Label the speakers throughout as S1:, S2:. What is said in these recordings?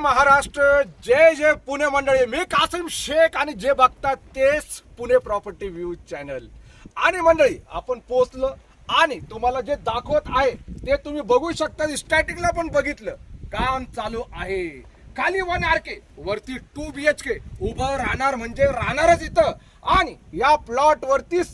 S1: महाराष्ट्र जय जय पुणे मंडळी. मी कासिम शेख आणि जे बघतात तेच पुणे प्रॉपर्टी व्ह्यू चॅनल. आणि मंडळी आपण पोचलो आणि तुम्हाला जे दाखवत आहे ते तुम्ही बघू शकता. स्टॅटिकला पण बघितलं. काम चालू आहे. खाली वन आर के वरती टू बी एच के उभं राहणार म्हणजे राहणारच इथं. आणि या प्लॉट वरतीच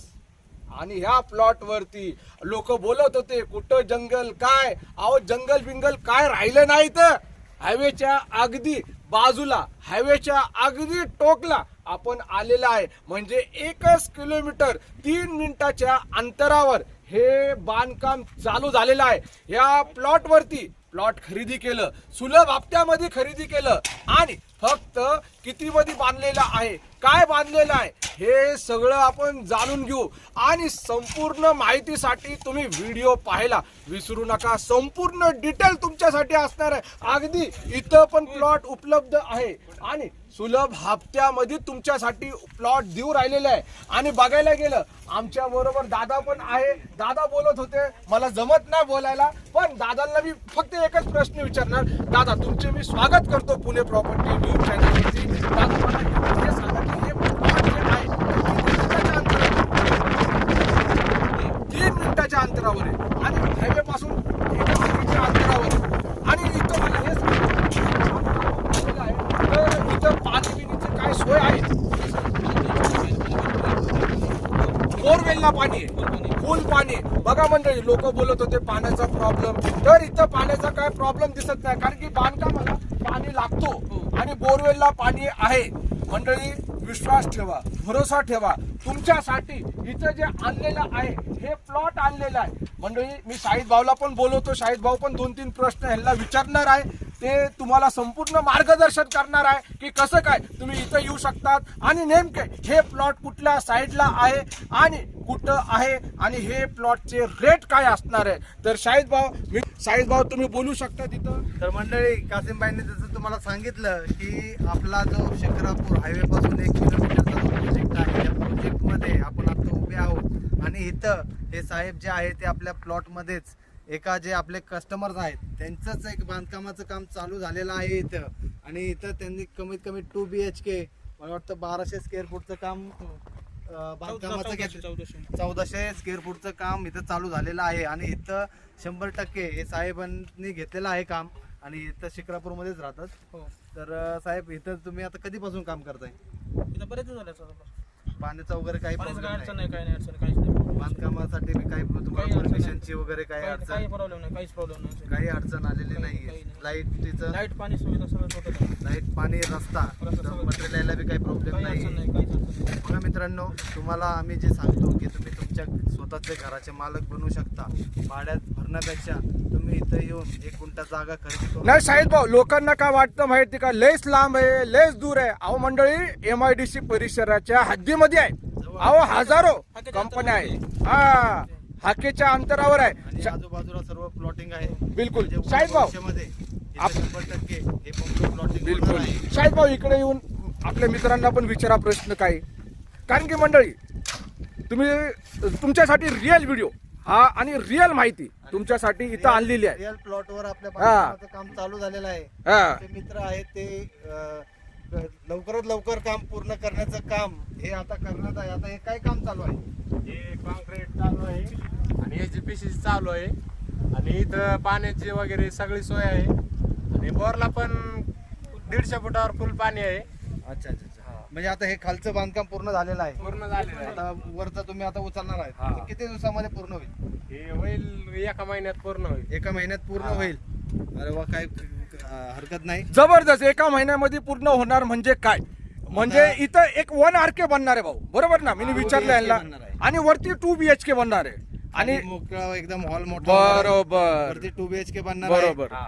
S1: आणि ह्या प्लॉट वरती लोक बोलत होते कुठं जंगल काय? अहो जंगल बिंगल काय राहिलं नाही तर हायवेच्या अगदी बाजूला हायवेच्या अगदी टोकला आपण आलेला आहे. म्हणजे एकच किलोमीटर तीन मिनिटाच्या अंतरावर हे बांधकाम चालू झालेलं आहे. या प्लॉटवरती प्लॉट खरेदी केलं सुलभ हप्त्यामध्ये खरेदी केलं आणि फक्त कितीमध्ये बांधलेलं आहे काय बांधलेलं आहे हे सगळं आपण जाणून घेऊ आणि संपूर्ण माहितीसाठी तुम्ही व्हिडिओ पाहायला विसरू नका संपूर्ण डिटेल तुमच्यासाठी असणार आहे. अगदी इथं पण प्लॉट उपलब्ध आहे आणि सुलभ हप्त्यामध्ये तुमच्यासाठी प्लॉट देऊ राहिलेले आहे. आणि बघायला गेलं आमच्या बरोबर दादा पण आहे. दादा बोलत होते मला जमत नाही बोलायला. पण दादांना मी फक्त एकच प्रश्न विचारणार. दादा तुमचे मी स्वागत करतो पुणे प्रॉपर्टी न्यूज चॅनलवरती. दादा तीन मिनिटाच्या अंतरावर. आहे. आणि हायवे पासून एका मिनिटाच्या अंतरावर आहे आणि इथं मला हे सांगा, आहे, तर इथं पाणी पिण्याची काय सोय आहे बोरवेलला पाणी आहे फुल पाणी आहे. बघा मंडळी लोक बोलत होते पाण्याचा प्रॉब्लेम तर इथं पाण्याचा काय प्रॉब्लेम दिसत नाही. कारण की बांधकामाला पाणी लागतो आणि बोरवेलला पाणी आहे. मंडळी विश्वास ठेवा भरोसा ठेवा. तुमच्यासाठी इथं जे आणलेलं आहे हे प्लॉट आणलेलं आहे. मंडळी मी शाहिद भाऊला पण बोलवतो. शाहिद भाऊ पण दोन तीन प्रश्न ह्यांना विचारणार आहे. ते तुम्हाला संपूर्ण मार्गदर्शन करणार आहे की कसं काय तुम्ही इथं येऊ शकतात. आणि नेमके हे प्लॉट कुठल्या साईडला आहे आणि कुठं आहे आणि हे प्लॉटचे रेट काय असणार आहे. तर शाहिद भाऊ मी शाहिद भाऊ तुम्ही बोलू शकता तिथं?
S2: तर मंडळी कासिमबाईंनी जसं तुम्हाला सांगितलं की आपला जो शंकरापूर हायवे पासून एक किलोमीटरचा प्रोजेक्ट आहे त्या प्रोजेक्टमध्ये आपण आता उभे आहोत. आणि इथं हे साहेब जे आहे ते आपल्या प्लॉटमध्येच एका जे आपले कस्टमर्स आहेत त्यांचंच एक बांधकामाचं काम चालू झालेलं आहे इथं. आणि इथं त्यांनी कमीत कमी टू बी एच के मला वाटतं बाराशे स्क्वेअर फूटचं काम बांधकामाचं घेतलं. चौदाशे. स्क्वेअर फूटचं काम इथं चालू झालेलं आहे. आणि इथं शंभर टक्के हे साहेबांनी घेतलेलं आहे काम. आणि इथं शिक्रापूरमध्येच राहतात.
S3: हो.
S2: तर साहेब इथं तुम्ही आता कधीपासून काम करताय?
S3: इथं बरेच झाले.
S2: पाण्याचा वगैरे काही
S3: पाण्याचं
S2: प्रॉब्लेम
S3: काय अडचण
S2: नाही
S3: नाही. काही नाही अडचण काहीच नाही.
S2: बांधकामासाठी बी काही
S3: काही
S2: तुम्हाला
S3: अडचण नाही.
S2: परमिशनची वगैरे काही
S3: काही काही
S2: अडचण
S3: प्रॉब्लेम नाही काहीच प्रॉब्लेम नाही.
S2: काही अडचण आलेली
S3: काही-
S2: नाहीये.
S3: काही नाही.
S2: लाईटीचं
S3: लाइट पाणी सुविधा सगळं
S2: लाइट पाणी रस्ता.
S3: सगळं.
S2: मटेरियल यायला बी काही प्रॉब्लेम
S3: अडचण
S2: नाही
S3: नाही काहीच अडचण नाही.
S2: बघा मित्रांनो तुम्हाला आम्ही जे सांगतो की तुम्ही तुमच्या स्वतःचे घराचे मालक बनू शकता. भाड्यात भरण्यापेक्षा तुम्ही इथं येऊन एक गुंठा जागा खरेदी
S1: नाही शाहिद भाऊ लोकांना काय वाटतं माहिती का? लयच लांब आहे लयच दूर आहे. अहो मंडळी एम आय डी सी परिसराच्या हद्दीमध्ये आहे. अहो हजारो कंपन्या आहे. हा हाकेच्या अंतरावर
S2: आणि
S1: आहे
S2: आजूबाजूला सर्व प्लॉटिंग आहे.
S1: बिलकुल.
S2: म्हणजे
S1: शाहिद भाऊ.
S2: भविष्यामध्ये इथं
S1: आप-
S2: शंभर टक्के हे पंप प्लॉटिंग
S1: बिलकुल.
S2: आहे.
S1: शाहिद भाऊ इकडे येऊन आपल्या मित्रांना पण विचारा प्रश्न काय. कारण की मंडळी तुम्ही तुमच्यासाठी रिअल व्हिडिओ हा आणि रिअल माहिती तुमच्यासाठी इथं आणलेली आहे.
S2: रिअल प्लॉटवर आपल्या
S1: हा.
S2: बांधकामाचं काम चालू झालेलं आहे.
S1: हा.
S2: ते मित्र आहेत ते अं, लवकरात लवकर काम पूर्ण करण्याचं काम हे आता करण्यात आहे. आता हे काय काम चालू आहे?
S4: हे कॉन्क्रीट चालू आहे. आणि याची पीसी चालू आहे. आणि इथं पाण्याची वगैरे सगळी सोय आहे. आणि बोरला पण दीडशे फुटावर फुल पाणी आहे.
S2: अच्छा अच्छा अच्छा. म्हणजे आता हे खालचं बांधकाम पूर्ण झालेलं आहे.
S4: पूर्ण झालेलं आहे.
S2: आता वरचं तुम्ही आता उचलणार आहे.
S4: हा.
S2: तर किती दिवसामध्ये पूर्ण होईल?
S4: हे होईल एका महिन्यात पूर्ण होईल.
S2: एका महिन्यात पूर्ण
S4: हा.
S2: होईल. अरे वा काय अं, हरकत नाही.
S1: जबरदस्त एका महिन्यामध्ये पूर्ण होणार म्हणजे काय? म्हणजे इथं एक वन आर के बनणार आहे भाऊ. बरोबर ना? मी
S2: हा,
S1: विचारलं
S2: 2
S1: यांना.
S2: बनणार आहे.
S1: आणि वरती टू बी एच के बनणार आहे.
S2: आणि मोकळा एकदम हॉल मोठा.
S1: बरोबर
S2: वरती टू बी एच के बनणार आहे.
S1: बरोबर
S4: हा.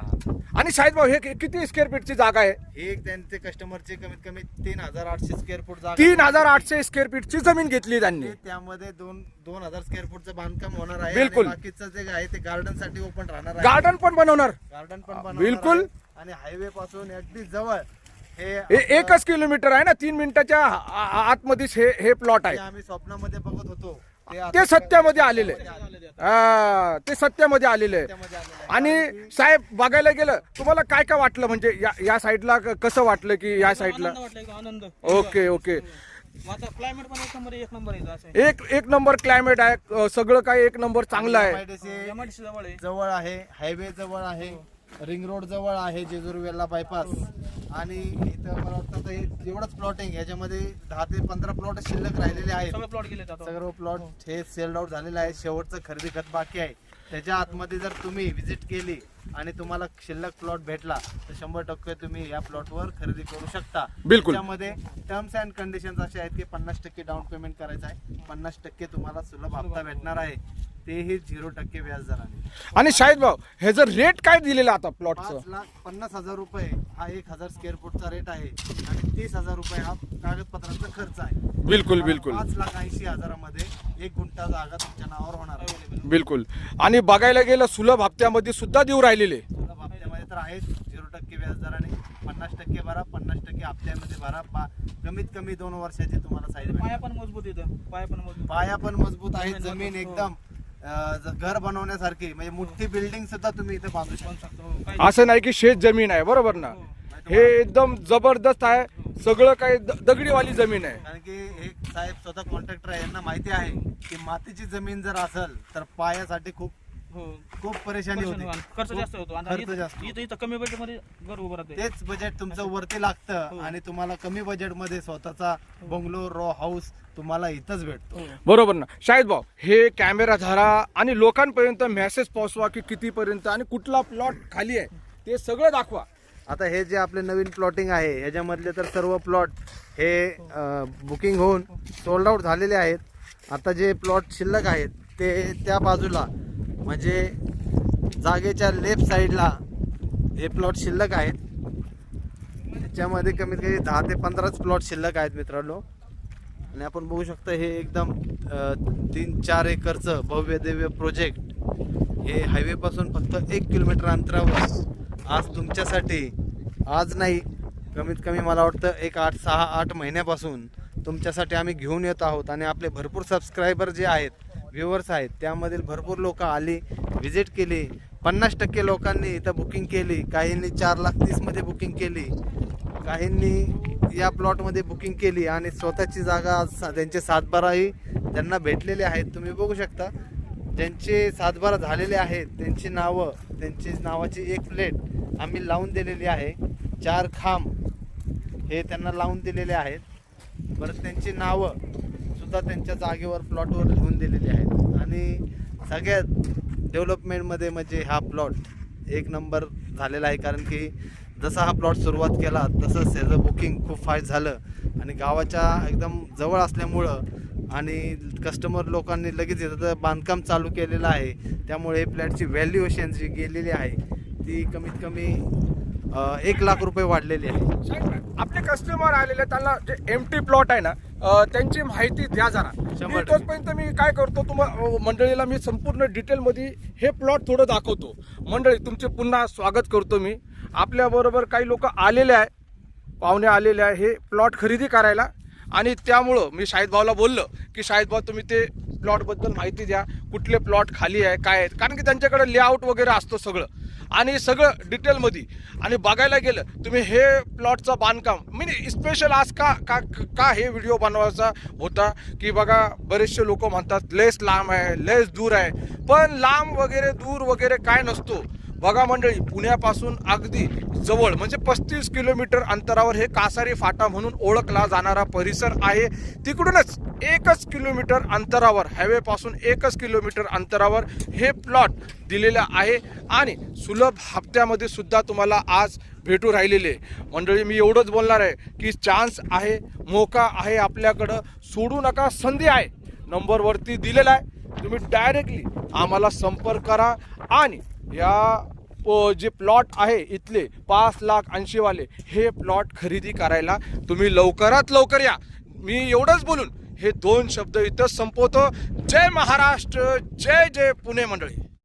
S1: आणि शाहिद भाऊ हे कि- किती स्क्वेअर फीटची जागा आहे
S2: हे एक त्यांचे कस्टमरचे कमीत कमी तीन हजार आठशे स्क्वेअर फूट जागा
S1: तीन हजार आठशे स्क्वेअर फीटची जमीन घेतली त्यांनी
S2: ते त्यामध्ये दोन दोन हजार स्क्वेअर फूटचं बांधकाम होणार आहे
S1: बिलकुल.
S2: आणि बाकीचं जे आहे ते गार्डनसाठी ओपन राहणार आहे
S1: गार्डन पण बनवणार
S2: गार्डन पण बनवणार
S1: बिलकुल.
S2: आहे. आणि हायवे पासून अगदी जवळ हे
S1: हे
S2: आपलं-
S1: एकच किलोमीटर आहे ना तीन मिनिटाच्या आ- आ- आतमध्येच हे हे प्लॉट आहे
S2: आम्ही स्वप्नामध्ये बघत होतो
S1: ते सत्यामध्ये आलेले. हा ते सत्यामध्ये आलेले. आहे. आणि साहेब बघायला गेलं तुम्हाला काय काय वाटलं? म्हणजे या या साईडला क- कसं वाटलं की या साईडला?
S3: Anand
S1: okay okay.
S3: आता क्लायमेट पण एक नंबर एक नंबर आहे
S1: एक एक नंबर क्लायमेट आहे. सगळं काही एक नंबर चांगलं आहे.
S3: एमआयडीसी जवळ आहे.
S2: जवळ आहे हायवे जवळ आहे रिंग रोड जवळ आहे जेजूर वेल्ला बायपास आणि इथं मला वाटतं आता हे जेवढंच प्लॉटिंग याच्यामध्ये दहा ते पंधरा प्लॉट शिल्लक राहिलेले आहेत.
S3: सगळे प्लॉट गेले आता.
S2: सर्व प्लॉट हे. सेल्ड आउट झालेले आहे. शेवटचं खरेदी खत बाकी आहे. त्याच्या आतमध्ये जर तुम्ही व्हिजिट केली आणि तुम्हाला शिल्लक प्लॉट भेटला तर शंभर टक्के तुम्ही या प्लॉटवर खरेदी करू शकता.
S1: बिलकुल.
S2: त्यामध्ये टर्म्स अँड कंडिशन्स असे आहेत की पन्नास टक्के डाऊन पेमेंट करायचं आहे. पन्नास टक्के तुम्हाला सुलभ हप्ता. भेटणार आहे. तेही झिरो टक्के व्याज दराने.
S1: आणि शाहिद भाऊ ह्याचं रेट काय दिलेलं आता प्लॉटचं
S2: पाच लाख पन्नास हजार रुपये हा एक हजार स्क्वेअर फूटचा रेट आहे. आणि तीस हजार रुपये हा कागदपत्रांचा खर्च आहे.
S1: बिलकुल बिलकुल.
S2: पाच लाख ऐंशी हजारामध्ये एक गुंठा जागा तुमच्या नावावर होणार आहे.
S1: बिलकुल. आणि बघायला गेलं सुलभ हप्त्यामध्ये सुद्धा देऊ राहिलेले.
S2: सुलभ हप्त्यामध्ये तर आहेत झिरो टक्के व्याजदराने पन्नास टक्के भरा पन्नास टक्के हप्त्यामध्ये भरा. बा कमीत कमी दोन वर्षाची तुम्हाला साईज
S3: पाया पण मजबूत येतं पाया पण मजबूत.
S2: पाया पण मजबूत आहे जमीन एकदम. घर बनवण्यासारखी म्हणजे मोठी बिल्डिंग सुद्धा तुम्ही इथे बांधू शकता.
S3: हो,
S1: असं नाही की शेत जमीन आहे बरोबर ना? हे एकदम जबरदस्त आहे सगळं काही दगडीवाली जमीन आहे.
S2: कारण की हे साहेब स्वतः कॉन्ट्रॅक्टर आहे यांना माहिती आहे की मातीची जमीन जर असेल तर पायासाठी खूप
S3: हो
S2: खूप परेशानी होते.
S3: खर्च जास्त होतो. आणि
S2: खर्च
S3: इथं-
S2: जास्त
S3: इथं इथं कमी बजेटमध्ये घर उभं राहते
S2: तेच बजेट तुमचं वरती लागतं आणि तुम्हाला कमी बजेटमध्ये स्वतःचा बंगलो रो हाऊस तुम्हाला इथंच भेटतो.
S1: बरोबर ना. शाहिद भाऊ हे कॅमेरा धरा आणि लोकांपर्यंत मेसेज पोहोचवा की कितीपर्यंत आणि कुठला प्लॉट खाली आहे ते सगळं दाखवा.
S2: आता हे जे आपले नवीन प्लॉटिंग आहे ह्याच्यामधले तर सर्व प्लॉट हे बुकिंग होऊन सोल्ड आउट झालेले आहेत. आता जे प्लॉट शिल्लक आहेत ते त्या बाजूला म्हणजे जागेच्या लेफ्ट साईडला हे प्लॉट शिल्लक आहेत. त्याच्यामध्ये कमीत कमी दहा ते पंधराच प्लॉट शिल्लक आहेत मित्रांनो. आणि आपण बघू शकतो हे एकदम तीन चार एकरचं भव्य दिव्य प्रोजेक्ट हे हायवेपासून फक्त एक किलोमीटर अंतरावर. आज तुमच्यासाठी आज नाही कमीत कमी मला वाटतं एक आठ सहा आठ महिन्यापासून तुमच्यासाठी आम्ही घेऊन येत आहोत. आणि आपले भरपूर सबस्क्रायबर जे आहेत व्ह्युअर्स आहेत. त्यामधील भरपूर लोक आली व्हिजिट केली. पन्नास टक्के लोकांनी इथं बुकिंग केली. काहींनी चार लाख तीसमध्ये बुकिंग केली. काहींनी या प्लॉटमध्ये बुकिंग केली आणि स्वतःची जागा सा- त्यांचे सातबाराही त्यांना भेटलेले आहेत. तुम्ही बघू शकता ज्यांचे सातबारा झालेले आहेत त्यांची नावं त्यांची नावाची एक प्लेट आम्ही लावून दिलेली आहे. चार खांब हे त्यांना लावून दिलेले आहेत. बरं त्यांची नावं सुद्धा त्यांच्या जागेवर प्लॉटवर लिहून दिलेली आहेत. आणि सगळ्यात डेव्हलपमेंटमध्ये म्हणजे हा प्लॉट एक नंबर झालेला आहे. कारण की जसा हा प्लॉट सुरुवात केला तसंच त्याचं बुकिंग खूप फास्ट झालं. आणि गावाच्या एकदम जवळ असल्यामुळं आणि कस्टमर लोकांनी लगेच इथं बांधकाम चालू केलेलं आहे. त्यामुळे फ्लॅटची व्हॅल्युएशन जी गेलेली आहे. ती कमीत कमी एक लाख रुपये वाढलेली आहे.
S1: आपले कस्टमर आलेले त्यांना जे एम टी प्लॉट आहे ना त्यांची माहिती द्या जरा.
S2: शंभर
S1: मी. तोचपर्यंत मी काय करतो तुम्हाला मंडळीला मी संपूर्ण डिटेलमध्ये हे प्लॉट थोडं दाखवतो. मंडळी तुमचे पुन्हा स्वागत करतो मी. आपल्याबरोबर काही लोक आलेले आहे. पाहुणे आलेले आहे. हे प्लॉट खरेदी करायला. आणि त्यामुळं मी शाहिद भाऊला बोललो की शाहिद भाऊ तुम्ही ते प्लॉटबद्दल माहिती द्या. कुठले प्लॉट खाली आहे काय आहेत कारण की त्यांच्याकडे लेआउट वगैरे असतो सगळं. आणि सगळं डिटेलमध्ये. आणि बघायला गेलं तुम्ही हे प्लॉटचं बांधकाम म्हणजे स्पेशल आज का का का हे व्हिडिओ बनवायचा होता? की बघा बरेचसे लोक म्हणतात लेस लांब आहे लेस दूर आहे. पण लांब वगैरे दूर वगैरे काय नसतो. बघा मंडळी पुण्यापासून अगदी जवळ म्हणजे पस्तीस किलोमीटर अंतरावर हे कासारी फाटा म्हणून ओळखला जाणारा परिसर आहे. तिकडूनच एकच किलोमीटर अंतरावर हायवेपासून एकच किलोमीटर अंतरावर हे प्लॉट दिलेलं आहे. आणि सुलभ हप्त्यामध्ये सुद्धा तुम्हाला आज भेटू राहिलेले मंडळी मी एवढंच बोलणार आहे की चान्स आहे मोका आहे आपल्याकडं. सोडू नका संधी आहे. नंबरवरती दिलेला आहे. तुम्ही डायरेक्टली आम्हाला संपर्क करा. आणि या जे प्लॉट आहे इथले पाच लाख ऐंशीवाले हे प्लॉट खरेदी करायला तुम्ही लवकरात लवकर या. मी एवढंच बोलून हे दोन शब्द इथं संपवतो. जय महाराष्ट्र जय जय पुणे मंडळी.